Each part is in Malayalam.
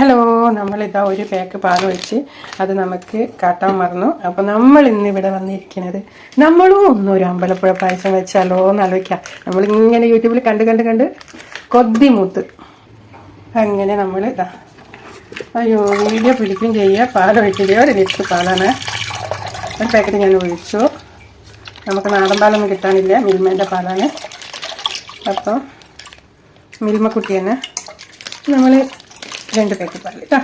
ഹലോ നമ്മളിതാ ഒരു പാക്ക് പാൽ ഒഴിച്ച് അത് നമുക്ക് കാട്ടാൻ മറന്നു. അപ്പോൾ നമ്മൾ ഇന്നിവിടെ വന്നിരിക്കുന്നത് നമ്മളും ഒന്നും ഒരു അമ്പലപ്പുഴ പായസം വെച്ചാലോ എന്ന് ആലോചിക്കാം. നമ്മളിങ്ങനെ യൂട്യൂബിൽ കണ്ട് കണ്ട് കണ്ട് കൊതിമൂത്ത്. അങ്ങനെ നമ്മൾ ഇതാ അയ്യോ വീഡിയോ പിടിക്കും ചെയ്യുക പാൽ ഒഴിക്കുക ഒരു ലിറ്റർ പാലാണ്. ഒരു പാക്കറ്റ് ഞാൻ ഒഴിച്ചു. നമുക്ക് നാടൻ പാലൊന്നും കിട്ടാനില്ല. മിൽമേന്റെ പാലാണ്. അപ്പോൾ മിൽമക്കുട്ടി തന്നെ നമ്മൾ രണ്ട് പാക്കറ്റ് പാൽ കേട്ടോ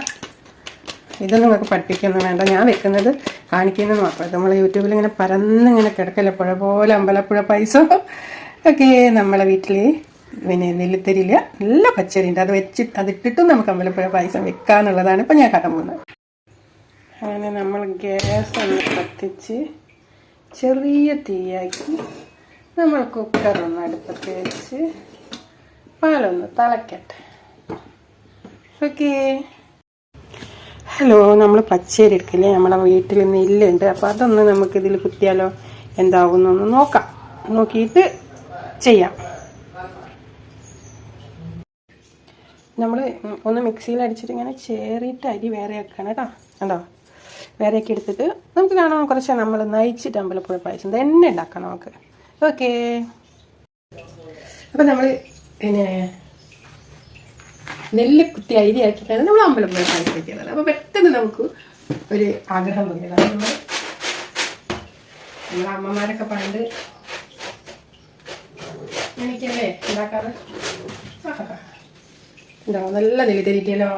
ഇതൊന്നും നിങ്ങൾക്ക് പഠിപ്പിക്കുന്നു വേണ്ട. ഞാൻ വെക്കുന്നത് കാണിക്കുന്നത് മാത്രം. നമ്മൾ യൂട്യൂബിൽ ഇങ്ങനെ പരന്നിങ്ങനെ കിടക്കല്ല? പുഴ പോലെ അമ്പലപ്പുഴ പൈസ ഒക്കെ നമ്മളെ വീട്ടിൽ പിന്നെ നെല്ലിത്തരില്ല നല്ല പച്ചരി ഉണ്ട്. അത് വെച്ചിട്ട് അതിട്ടിട്ടും നമുക്ക് അമ്പലപ്പുഴ പായസം വെക്കാന്നുള്ളതാണ് ഇപ്പം ഞാൻ കടം പോകുന്നത്. അങ്ങനെ നമ്മൾ ഗ്യാസ് ഒന്ന് കത്തിച്ച് ചെറിയ തീയാക്കി നമ്മൾ കുക്കറൊന്ന് അടുപ്പത്ത് വെച്ച് പാലൊന്ന് തിളക്കട്ടെ. ഓക്കേ. ഹലോ നമ്മൾ പച്ചരി എടുക്കില്ലേ? നമ്മളെ വീട്ടിൽ നെല്ലുണ്ട്. അപ്പോൾ അതൊന്ന് നമുക്ക് ഇതിൽ കുത്തിയാലോ എന്താകുന്നൊന്ന് നോക്കാം. നോക്കിയിട്ട് ചെയ്യാം. നമ്മൾ ഒന്ന് മിക്സിയിൽ അടിച്ചിട്ട് ഇങ്ങനെ ചേറിയിട്ട് അരി വേറെ ആക്കണം കേട്ടോ. കണ്ടോ? വേറെയൊക്കെ എടുത്തിട്ട് നമുക്ക് കാണാം. കുറച്ച് നമ്മൾ നയിച്ചിട്ട് അമ്പലപ്പുഴ പായസം തന്നെ ഉണ്ടാക്കാം നമുക്ക്. ഓക്കേ. അപ്പം നമ്മൾ പിന്നെ നെല്ല് കുത്തി അരിയാക്കിയിട്ടാണ് നമ്മൾ അമ്പലപ്പുഴ പായസം വെക്കുന്നത് അപ്പോൾ പെട്ടെന്ന് നമുക്ക് ഒരു ആഗ്രഹം തോന്നിയതാണ് നമ്മൾ നമ്മളെ അമ്മമാരൊക്കെ പണ്ട് എനിക്കല്ലേ ഉണ്ടാക്കാറ്? എന്താ നല്ല നെല്ല്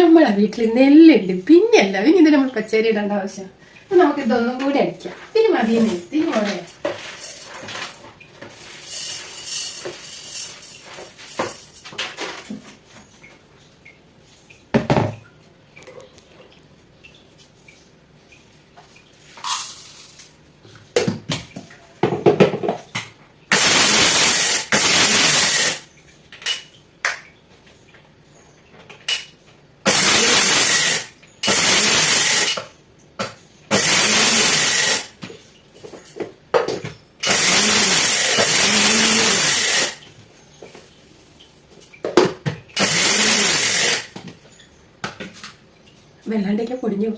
നമ്മളെ വീട്ടിൽ നെല്ലുണ്ട്. പിന്നെയല്ല പിന്നെ ഇതിന് നമ്മൾ പച്ചരി ഇടേണ്ട ആവശ്യം. നമുക്ക് ഇതൊന്നും കൂടി അടിക്കാം. തിരി മതി തിരി വെള്ളാണ്ടൊക്കെ പൊടിഞ്ഞു.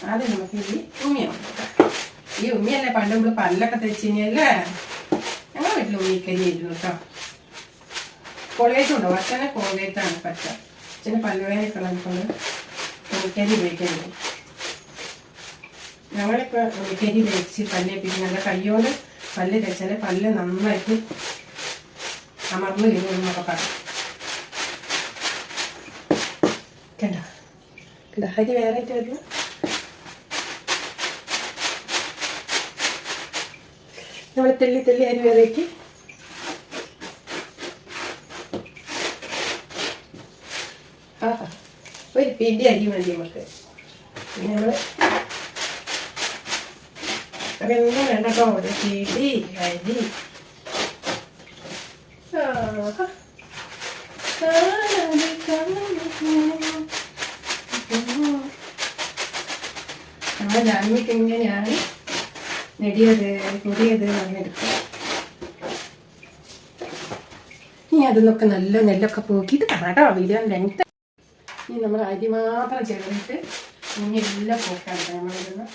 കാണാതെ നമുക്ക് ഈ ഉമ്മിയാണ് ഈ ഉമ്മിയല്ലേ പണ്ട് നമ്മൾ പല്ലൊക്കെ തെച്ചിനല്ലേ ഞങ്ങളുടെ വീട്ടിൽ ഉമ്മിക്കരി ആയിരുന്നു കേട്ടോ. ഉണ്ടോ അച്ഛനെ കോളേജാണ് പച്ച അച്ഛന് പല്ലുവേനൊക്കെ ഉള്ളതുകൊണ്ട് ഉമ്മിക്കരി ഉപയോഗിക്കുന്നത് ഞങ്ങളിപ്പോൾ ഉള്ളിക്കരി തേച്ച് പല്ല് പിന്നെ നല്ല കയ്യോട് പല്ല് തേച്ചാൽ പല്ല് നന്നായിട്ട് അമർന്ന് വരും എന്നൊക്കെ പറയും. കണ്ട? കണ്ട? ഹരി വേറെ വരുന്നു? നമ്മൾ തെല്ലി തെല്ലി അരി വേറേക്ക് ആ ഒരു പിടി അരി മതി നമുക്ക്. പിന്നെ നമ്മൾ അതെന്താ വേണ്ട കേട്ടോ ഒരു പിടി അരി. നമ്മുടെ ജാമ്യക്ക് ഇങ്ങനെയാണ് നെടിയത് പൊടിയത് പറഞ്ഞെടുക്കുക ഇനി അതിന്നൊക്കെ നല്ല നെല്ലൊക്കെ പോക്കിയിട്ട് കാണാട്ടോ വീഡിയോ ലെങ്ത് ഇനി നമ്മൾ അരി മാത്രം ചേർന്നിട്ട് ഇനി എല്ലാം പോക്കാണ്. നമ്മളിരുന്ന്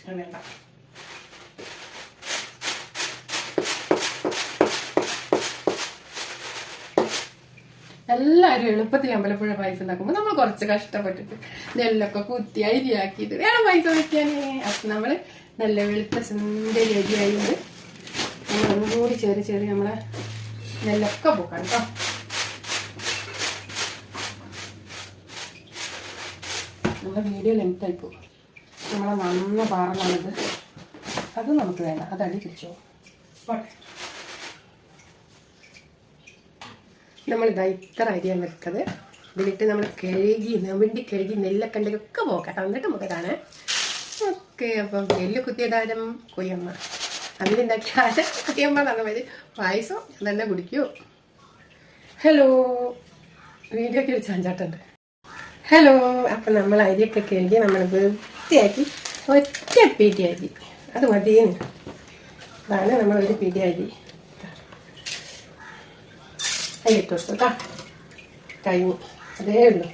അത് വേണ്ട എല്ലാവരും എളുപ്പത്തിൽ അമ്പലപ്പുഴ പായസം ഉണ്ടാക്കുമ്പോൾ നമ്മൾ കുറച്ച് കഷ്ടപ്പെട്ടിട്ട് നെല്ലൊക്കെ കുത്തി അരിയാക്കിയിട്ട് വേണം പായസം വെക്കാനേ. അപ്പം നമ്മൾ നല്ല വെളുത്ത സുന്ദരി അരിയായിട്ട് നമ്മൾ ഒന്നുകൂടി ചെറിയ ചെറിയ നമ്മളെ നെല്ലൊക്കെ പോക്കാം കേട്ടോ നമ്മുടെ വീഡിയോ ലെങ്ത് ആയി പോകും നമ്മളെ നന്ന പാറലാണിത്. അത് നമുക്ക് വേണം അത് അടി പിടിച്ചോ. പോട്ടെ. നമ്മളിതാ ഇത്ര അരിയാണ് വെക്കത് ഇതിലിട്ട് നമ്മൾ കഴുകി നവിണ്ടി കഴുകി നെല്ലക്കണ്ടൊക്കെ പോക്കാം എന്നിട്ട് നമുക്ക് കാണാം ഓക്കെ അപ്പം നെല്ല് കുത്തിയതാരം കൊയ്യമ്മ അതിലുണ്ടാക്കിയ ആരും കുത്തിയമ്മ എന്ന് പായസം ഞാൻ തന്നെ കുടിക്കൂ. ഹലോ വീഡിയോക്ക് ഒരു ചാഞ്ചാട്ടുണ്ട് ഹലോ അപ്പം നമ്മൾ അരിയൊക്കെ കഴുകി നമ്മൾ വൃത്തിയാക്കി ഒറ്റ അരി അത് മതിയെന്ന് അതാണ് നമ്മൾ ഒരു പിടി അതിലിട്ട് കൊടുത്തു അതേ ഉള്ളൂ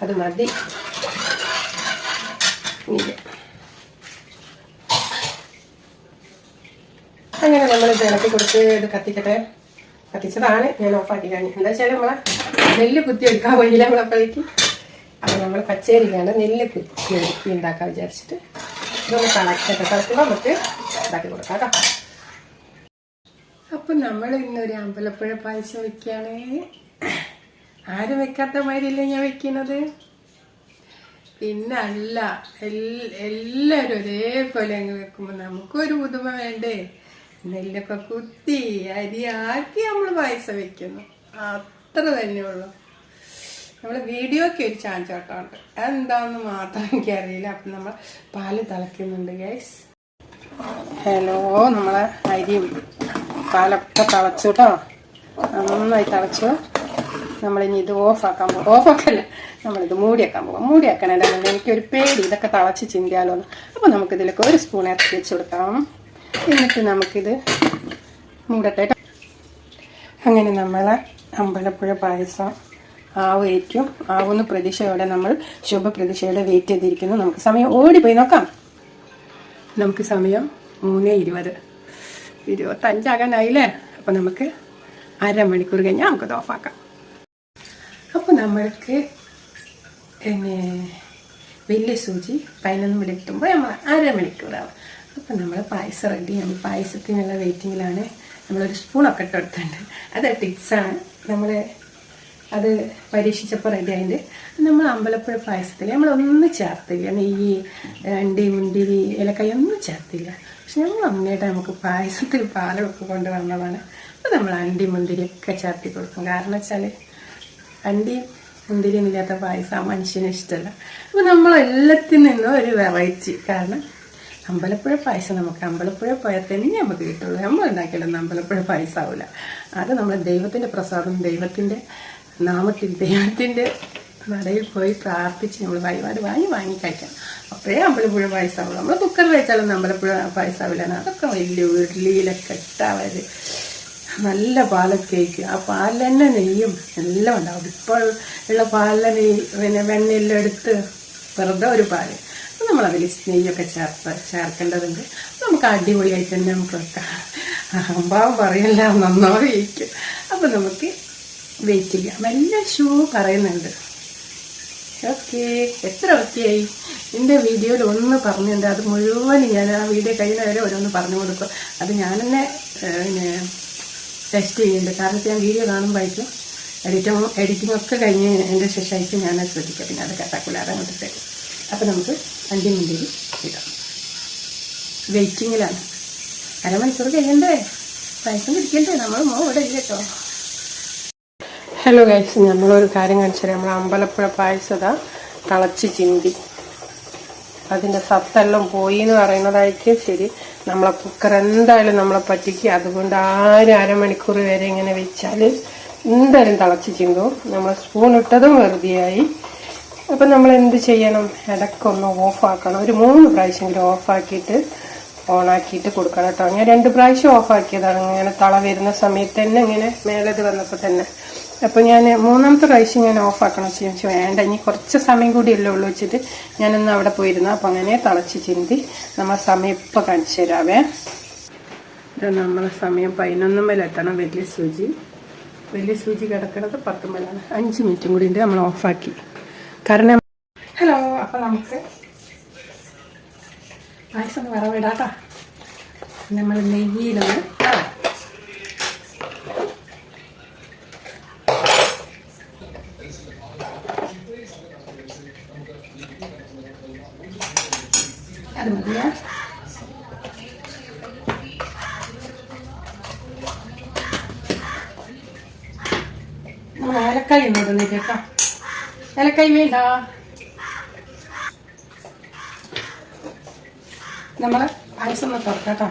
അത് മതി അങ്ങനെ നമ്മൾ ഇളക്കി കൊടുത്ത് ഇത് കത്തിക്കട്ടെ കത്തിച്ചതാണ് ഞാൻ ഓഫാക്കി കഴിഞ്ഞു എന്താ വെച്ചാൽ നമ്മളെ നെല്ല് കുത്തി എടുക്കാൻ പോയില്ല നമ്മളപ്പോഴേക്ക് അപ്പം നമ്മൾ പച്ചരിക്കാണ്ട് നെല്ല് കുത്തി ഉണ്ടാക്കാൻ വിചാരിച്ചിട്ട് ഇതൊന്ന് തിളക്കട്ടെ തിളക്കുമ്പോൾ നമുക്ക് ഉണ്ടാക്കി കൊടുക്കാം കേട്ടോ അപ്പം നമ്മൾ ഇന്നൊരു അമ്പലപ്പുഴ പായസം വെക്കുകയാണ് ആരും വെക്കാത്ത മാതിരിയല്ലേ ഞാൻ വെക്കുന്നത്? പിന്നെ അല്ല എല്ലാവരും ഒരേപോലെ അങ്ങ് വെക്കുമ്പോൾ നമുക്കൊരു പുതുമ വേണ്ടേ? നെല്ലൊക്കെ കുത്തി അരിയാക്കി നമ്മൾ പായസം വെക്കുന്നു. അത്ര തന്നെ ഉള്ളു. നമ്മൾ വീഡിയോയ്ക്ക് ഒരു ചാഞ്ചോട്ടമുണ്ട് എന്താന്ന് മാത്രം എനിക്കറിയില്ല. അപ്പം നമ്മൾ പാൽ തിളയ്ക്കുന്നുണ്ട് ഗൈസ് ഹലോ നമ്മളെ അരിയും പാലൊക്കെ തിളച്ചു കേട്ടോ. നന്നായി തിളച്ചു. നമ്മളിനി ഇത് ഓഫാക്കാൻ പോകും ഓഫാക്കല്ല. നമ്മളിത് മൂടിയാക്കാൻ പോകും മൂടിയാക്കണേണ്ട എനിക്കൊരു പേടി. ഇതൊക്കെ തിളച്ച് ചിന്തിയാലോ അപ്പോൾ നമുക്കിതിലേക്ക് ഒരു സ്പൂൺ ഇറക്കി വെച്ച് കൊടുക്കാം. എന്നിട്ട് നമുക്കിത് മൂടട്ടെ അങ്ങനെ നമ്മളെ അമ്പലപ്പുഴ പായസം ആവ് ഏറ്റും. ആവുന്ന പ്രതീക്ഷയോടെ നമ്മൾ ശുഭപ്രതീക്ഷയോടെ വെയിറ്റ് ചെയ്തിരിക്കുന്നു. നമുക്ക് സമയം ഓടിപ്പോയി നോക്കാം. നമുക്ക് സമയം മൂന്ന് ഇരുപത്. ഇരുപത്തഞ്ചാകാനായില്ലേ? അപ്പൊ നമുക്ക് അരമണിക്കൂർ കഴിഞ്ഞാൽ നമുക്കത് ഓഫാക്കാം. അപ്പോൾ നമ്മൾക്ക് പിന്നെ വലിയ സൂചി പതിനൊന്ന് മണി എത്തുമ്പോൾ നമ്മൾ അരമണിക്കൂറാവും അപ്പം നമ്മൾ പായസം റെഡി നമ്മൾ പായസത്തിനുള്ള വെയിറ്റിങ്ങിലാണ് നമ്മളൊരു സ്പൂണൊക്കെ ഇട്ടെടുത്തുണ്ട് അത് ടിപ്സാണ് നമ്മൾ അത് പരീക്ഷിച്ചപ്പോൾ റെഡി ആയിട്ട് നമ്മൾ അമ്പലപ്പുഴ പായസത്തിൽ നമ്മളൊന്നും ചേർത്തില്ല. നെയ്യ് അണ്ടി മുന്തിരി ഇലക്കായി ഒന്നും ചേർത്തില്ല. പക്ഷെ നമ്മൾ അമ്മയുടെ നമുക്ക് പായസത്തിൽ പാലൊക്കെ കൊണ്ട് വന്നതാണ്. അപ്പോൾ നമ്മൾ അണ്ടി മുന്തിരി ഒക്കെ ചേർത്തി കൊടുക്കും. കാരണം വെച്ചാൽ അണ്ടി മുന്തിരിയും ഇല്ലാത്ത പായസം ആ മനുഷ്യന് ഇഷ്ടമല്ല അപ്പോൾ നമ്മൾ എല്ലാത്തിൽ നിന്നും ഒരു വെറൈറ്റി കാരണം അമ്പലപ്പുഴ പായസം നമുക്ക് അമ്പലപ്പുഴ പോയാൽ തന്നെ നമുക്ക് കിട്ടുള്ളൂ. നമ്മൾ ഉണ്ടാക്കിയാലൊന്നും അമ്പലപ്പുഴ പായസമാവില്ല അത് നമ്മൾ ദൈവത്തിന്റെ പ്രസാദം ദൈവത്തിന്റെ നാമത്തിൽ ദൈവത്തിന്റെ നടയിൽ പോയി പ്രാർത്ഥിച്ച് നമ്മൾ വഴിപാട് വാങ്ങി വാങ്ങി കഴിക്കാം അപ്പോഴേ അമ്പലപ്പുഴ പായസം ആവുള്ളൂ നമ്മൾ കുക്കറിൽ വെച്ചാലൊന്നും അമ്പലപ്പുഴ പായസം ആവില്ല അതൊക്കെ വലിയ ഉരുളിയിലൊക്കെ ഇട്ടാവരുത് നല്ല പാലൊക്കെ ഒഴിക്കും ആ പാലിൽ തന്നെ നെയ്യും എല്ലാം ഉണ്ടാവും. ഇപ്പോൾ ഉള്ള പാലിലെ നെയ്യ് പിന്നെ വെണ്ണയെല്ലാം എടുത്ത് വെറുതെ ഒരു പാൽ. അപ്പം നമ്മൾ അതിൽ നെയ്യൊക്കെ ചേർത്ത് ചേർക്കേണ്ടതുണ്ട്. നമുക്ക് അടിപൊളിയായിട്ട് തന്നെ നമുക്ക് വെക്കാം. അമ്പാവും പറയല്ല നന്നായി ഇരിക്കും അപ്പം നമുക്ക് വെയിറ്റ് ചെയ്യാം. ഷൂ പറയുന്നുണ്ട്. എത്ര ഒക്കെയായി എന്റെ വീഡിയോയിൽ ഒന്ന് പറഞ്ഞിട്ടുണ്ട്. അത് മുഴുവൻ ഞാൻ ആ വീഡിയോ കഴിയുന്ന വരെ ഓരോന്ന് പറഞ്ഞു കൊടുക്കും. അത് ഞാൻ തന്നെ പിന്നെ ടെസ്റ്റ് ചെയ്യുന്നുണ്ട്. കാരണം ഞാൻ വീഡിയോ കാണുമ്പോഴേക്കും എഡിറ്റിംഗ് എഡിറ്റിംഗ് ഒക്കെ കഴിഞ്ഞ് എന്റെ ശേഷമായിട്ട് ഞാൻ ശ്രദ്ധിക്കാം പിന്നെ അത് കട്ടാക്കൂല അതങ്ങോട്ട് തരും അപ്പോൾ നമുക്ക് അഞ്ച് മിനിറ്റിൽ ഇടാം. വെയിറ്റിങ്ങിലാണ് അരമണിക്കൂർ കഴിയണ്ടേ? പൈസ പിടിക്കണ്ടേ നമ്മൾ മോ ഇവിടെ ഇല്ല കേട്ടോ. ഹലോ ഗൈസ് നമ്മളൊരു കാര്യം കാണിച്ചു തരാം. നമ്മൾ അമ്പലപ്പുഴ പായസത തിളച്ച് ചിന്തി. അതിന്റെ സത്തെല്ലാം പോയി എന്ന് പറയുന്നതായിരിക്കും ശരി. നമ്മളെ കുക്കർ എന്തായാലും നമ്മളെ പറ്റിക്ക്. അതുകൊണ്ട് ആരും അരമണിക്കൂർ വരെ ഇങ്ങനെ വെച്ചാൽ എന്തായാലും തിളച്ച് ചിന്തും. നമ്മൾ സ്പൂൺ ഇട്ടതും വെറുതെയായി. അപ്പം നമ്മൾ എന്ത് ചെയ്യണം ഇടയ്ക്കൊന്ന് ഓഫാക്കണം ഒരു മൂന്ന് പ്രാവശ്യമെങ്കിലും ഓഫാക്കിയിട്ട് ഓണാക്കിയിട്ട് കൊടുക്കണം കേട്ടോ. ഞാൻ രണ്ട് പ്രാവശ്യം ഓഫാക്കിയതാണ് ഇങ്ങനെ തള വരുന്ന സമയത്ത് തന്നെ ഇങ്ങനെ മേലത് വന്നപ്പോൾ തന്നെ. അപ്പോൾ ഞാൻ മൂന്നാമത്തെ പ്രാവശ്യം ഞാൻ ഓഫാക്കണം ചോദിച്ചു വേണ്ട ഇനി കുറച്ച് സമയം കൂടിയല്ലേ ഉള്ളൂ വെച്ചിട്ട് ഞാനൊന്ന് അവിടെ പോയിരുന്നു. അപ്പം അങ്ങനെ തിളച്ച് ചിന്തി നമ്മൾ സമയം ഇപ്പം കാണിച്ചു തരാവേ. ഇത് നമ്മളെ സമയം പതിനൊന്നും മേലെ എത്തണം വലിയ സൂചി. വലിയ സൂചി കിടക്കുന്നത് പത്തുമ്പലാണ് അഞ്ച് മിനിറ്റും കൂടി ഉണ്ട് നമ്മൾ ഓഫാക്കി. കാരണം ഹലോ അപ്പം നമുക്ക് പായസം വറവിടാട്ടാ നമ്മൾ നെയ്യിലൊന്ന് ഇടാം. അത് മതിയാ നമ്മൾ ഏലക്കായി ഒന്ന് ഇടുന്നില്ല കേട്ടോ ഏലക്കായി വേണ്ട. നമ്മൾ പായസം ഒന്ന് തുറക്കാട്ടോ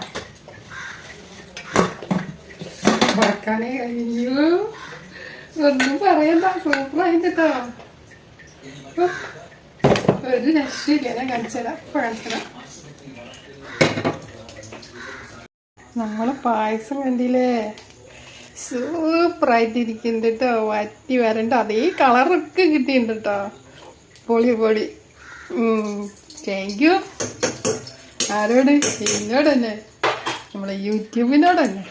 തുറക്കാനേ കഴിഞ്ഞു ഒന്നും പറയണ്ട. സൂപ്പറായിട്ട് കേട്ടോ. ഒരു രക്ഷയില്ല. ഞാൻ കാണിച്ചുതരാം ഇപ്പൊ കാണിച്ചുതരാം നമ്മളെ പായസം കണ്ടില്ലേ? സൂപ്പറായിട്ട് ഇരിക്കുന്നുണ്ട് കേട്ടോ വറ്റി വരണ്ട. അതേ കളറൊക്കെ കിട്ടിയിട്ടുണ്ട് കേട്ടോ പൊളി പൊളി. താങ്ക് യു ആരോട്? എന്നോട് തന്നെ നമ്മളെ യൂട്യൂബിനോട് തന്നെ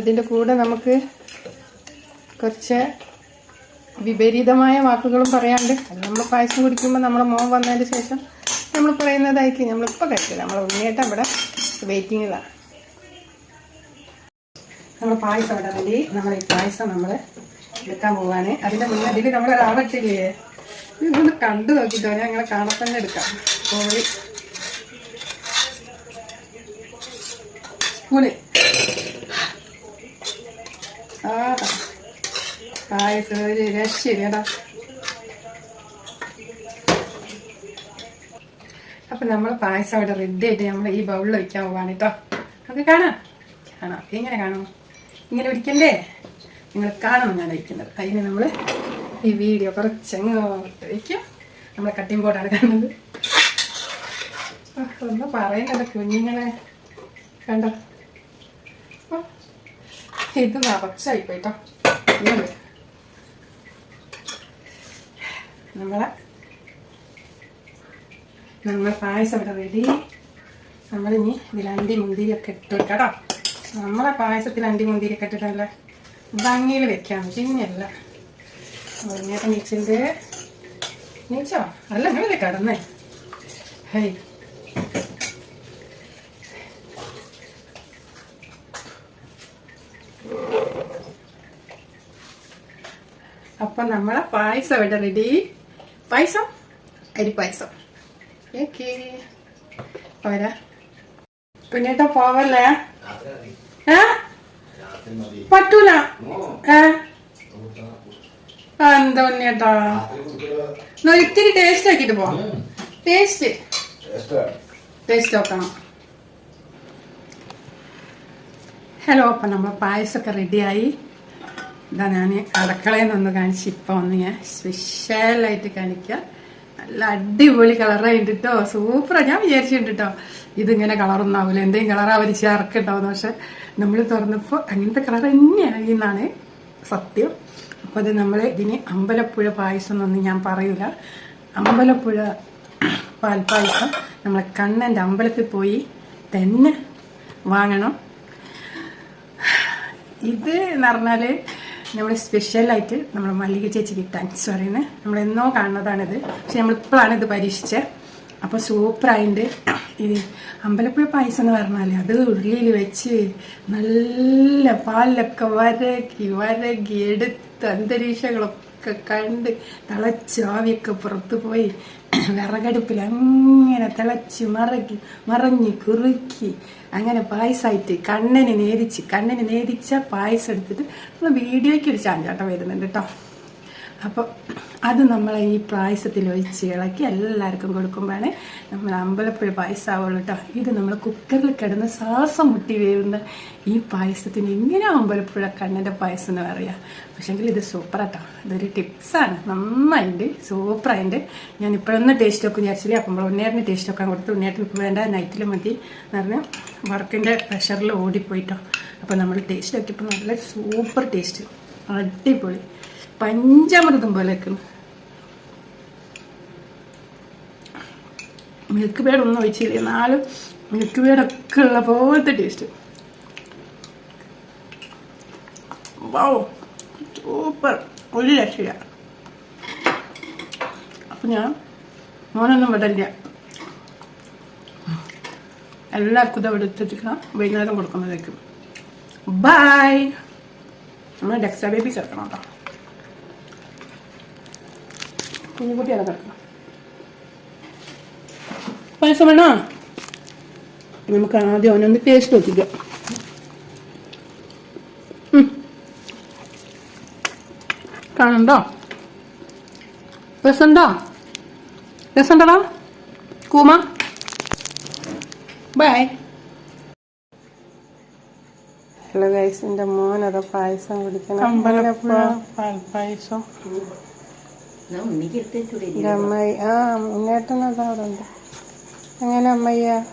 ഇതിന്റെ കൂടെ നമുക്ക് കുറച്ച് വിപരീതമായ വാക്കുകളും പറയാണ്ട് അത് നമ്മൾ പായസം കുടിക്കുമ്പോൾ നമ്മളെ മോൻ വന്നതിന് ശേഷം നമ്മൾ പറയുന്നതായിരിക്കും. നമ്മളിപ്പോൾ കഴിക്കില്ല. നമ്മൾ ഉണ്ണിയേട്ട ഇവിടെ വെയിറ്റിങ്ങിലാണ് നമ്മൾ പായസം ഇവിടെ വേണ്ടി നമ്മൾ ഈ പായസം നമ്മൾ എടുക്കാൻ പോവാണ്. അതിന്റെ മുന്നേ ഇതിൽ നമ്മൾ രാവട്ടില്ലേ ഇതൊന്ന് കണ്ടു നോക്കിട്ടോ ഞാൻ ഞങ്ങളെ കാണത്തന്നെ എടുക്കാം. കോഴി സ്പൂണ്. ആ പായസം ഒരു രക്ഷയില്ല കേട്ടോ. അപ്പൊ നമ്മൾ പായസം അവിടെ റെഡി ആയിട്ട് നമ്മൾ ഈ ബൗളിൽ വയ്ക്കാൻ പോവാണ് കേട്ടോ. നമുക്ക് കാണാം. കാണാം. എങ്ങനെ കാണും? ഇങ്ങനെ പിടിക്കണ്ടേ നിങ്ങൾ കാണണം ഞാൻ വയ്ക്കുന്നത് അതിന് നമ്മൾ ഈ വീഡിയോ കുറച്ചങ്ങ് വയ്ക്കും നമ്മളെ കട്ടിംഗ് ബോർഡാണ് കാണുന്നത്. ഒന്ന് പറയുന്നത് കുഞ്ഞുങ്ങളെ. കണ്ടോ? ഇത് നിറച്ചായി പോയിട്ടോ. നമ്മളെ നമ്മൾ പായസം ഇവിടെ റെഡി നമ്മളിനി ഇതിൽ അണ്ടി മുന്തിരിയൊക്കെ ഇട്ട് വെക്കാം കേട്ടോ. നമ്മളെ പായസത്തിൽ അണ്ടി മുന്തിരിയൊക്കെ ഇട്ടിട്ടല്ല ഭംഗിയിൽ വെക്കാം. പിന്നെയല്ല നേരം നീച്ചിണ്ട് നീച്ചോ അല്ല നിങ്ങളല്ലേ കടന്നേ. ഹൈ അപ്പൊ നമ്മളെ പായസം ഇവിടെ റെഡി പായസം? അരിപ്പായസം. ഓക്കേ പോരാ. പിന്നീട്ടോ പോവല്ലേ? പറ്റൂല. ഏ? ഇത്തിരി ടേസ്റ്റ് ആക്കിട്ട് പോ ടേസ്റ്റ് ടേസ്റ്റ് നോക്കണം. ഹലോ അപ്പം നമ്മൾ പായസമൊക്കെ റെഡിയായി ഇതാ ഞാൻ അടുക്കളയിൽ നിന്ന് കാണിച്ച് ഇപ്പം ഒന്ന് ഞാൻ സ്പെഷ്യലായിട്ട് കാണിക്കാം. നല്ല അടിപൊളി കളറായിട്ട് കേട്ടോ സൂപ്പറാ ഞാൻ വിചാരിച്ചിട്ടുണ്ട് കേട്ടോ ഇതിങ്ങനെ കളറൊന്നാവില്ല എന്തെങ്കിലും കളർ അവർ ചേർക്കുണ്ടാവുന്നു പക്ഷെ നമ്മൾ തുറന്നപ്പോൾ അങ്ങനത്തെ കളർ തന്നെയായി എന്നാണ് സത്യം. അപ്പോൾ അത് നമ്മൾ ഇതിന് അമ്പലപ്പുഴ പായസം എന്നൊന്നും ഞാൻ പറയൂല. അമ്പലപ്പുഴ പാൽപ്പായസം നമ്മളെ കണ്ണന്റെ അമ്പലത്തിൽ പോയി തന്നെ വാങ്ങണം. ഇത് എന്ന് പറഞ്ഞാൽ നമ്മൾ സ്പെഷ്യലായിട്ട് നമ്മൾ മല്ലിക ചേച്ചിക്ക് താങ്ക്സ് പറയുന്നത് നമ്മളെന്നോ കാണുന്നതാണിത്. പക്ഷെ നമ്മളിപ്പോഴാണ് ഇത് പരീക്ഷിച്ചത് അപ്പോൾ സൂപ്പറായിട്ട് ഈ അമ്പലപ്പുഴ പായസം എന്ന് പറഞ്ഞാൽ അത് ഉള്ളിയിൽ വെച്ച് നല്ല പാലിലൊക്കെ വരകി വരകി എടുത്ത് അന്തരീക്ഷങ്ങളൊക്കെ കണ്ട് തിളച്ച് ആവിയൊക്കെ പുറത്ത് പോയി വിറകടുപ്പിൽ അങ്ങനെ തിളച്ച് മറക്കി മറഞ്ഞ് കുറുക്കി അങ്ങനെ പായസമായിട്ട് കണ്ണന് നേരിച്ച് കണ്ണന് നേരിച്ച പായസം എടുത്തിട്ട് നമ്മൾ വീഡിയോയ്ക്ക് ഒരു ചാഞ്ചാട്ടം വരുന്നുണ്ട് കേട്ടോ അപ്പോൾ അത് നമ്മളെ ഈ പായസത്തിൽ ഒഴിച്ച് ഇളക്കി എല്ലാവർക്കും കൊടുക്കുമ്പോഴാണ് നമ്മൾ അമ്പലപ്പുഴ പായസമാവുള്ളൂ കേട്ടോ ഇത് നമ്മൾ കുക്കറിൽ കിടന്ന് ശ്വാസം മുട്ടി വീഴുന്ന ഈ പായസത്തിന് എങ്ങനെ അമ്പലപ്പുഴ കണ്ണന്റെ പായസം എന്ന് പറയാം. പക്ഷേങ്കിൽ ഇത് സൂപ്പർ കേട്ടോ ഇതൊരു ടിപ്സാണ് നന്നായിട്ട് സൂപ്പറായിട്ട് ഞാൻ ഇപ്പോഴൊന്ന് ടേസ്റ്റ് നോക്കും വിചാരിച്ചില്ല? അപ്പം ഉണ്ണേറിന് ടേസ്റ്റ് നോക്കാൻ കൊടുത്തു. ഉണ്ണേറിന് ഇപ്പോൾ വേണ്ട നൈറ്റിൽ മതി എന്ന് പറഞ്ഞാൽ വർക്കിന്റെ പ്രഷറിൽ ഓടിപ്പോയിട്ടോ അപ്പോൾ നമ്മൾ ടേസ്റ്റ് നോക്കിയപ്പോൾ നല്ല സൂപ്പർ ടേസ്റ്റ് അടിപൊളി. പഞ്ചാമൃതം പോലെ വെക്കുന്നു മിൽക്ക് പേഡ് ഒന്നും ഒഴിച്ചില്ല? എന്നാലും മിൽക്ക് പേഡൊക്കെ ഉള്ള പോലത്തെ ടേസ്റ്റ് സൂപ്പർ ഒരു രക്ഷയില്ല. അപ്പൊ ഞാൻ മോനൊന്നും വിടല്ല എല്ലാവർക്കും ഇതവിടെ എത്തിച്ചിരിക്കണം വൈകുന്നേരം കൊടുക്കുന്നതേക്കും ബൈ നമ്മൾ ഡെക്സ ബേബി ചേർക്കണം കേട്ടോ. കുഞ്ഞുകുട്ടിയാണ് കിടക്കുന്നത്. പായസം വേണോ നമുക്ക് ആദ്യം അവനൊന്ന് ടേസ്റ്റ് നോക്കിക്കാം. കാണണ്ടോ രസമുണ്ടോ? രസമുണ്ടോടാ. കൂമ. ബൈ ഹലോ ഗൈസ് എന്റെ മോൻ അതോ പായസം കുടിക്കണം. പാൽപ്പായസം. ആ അതാ അവിടെ ഉണ്ട്. എങ്ങനെ അമ്മയ്യ?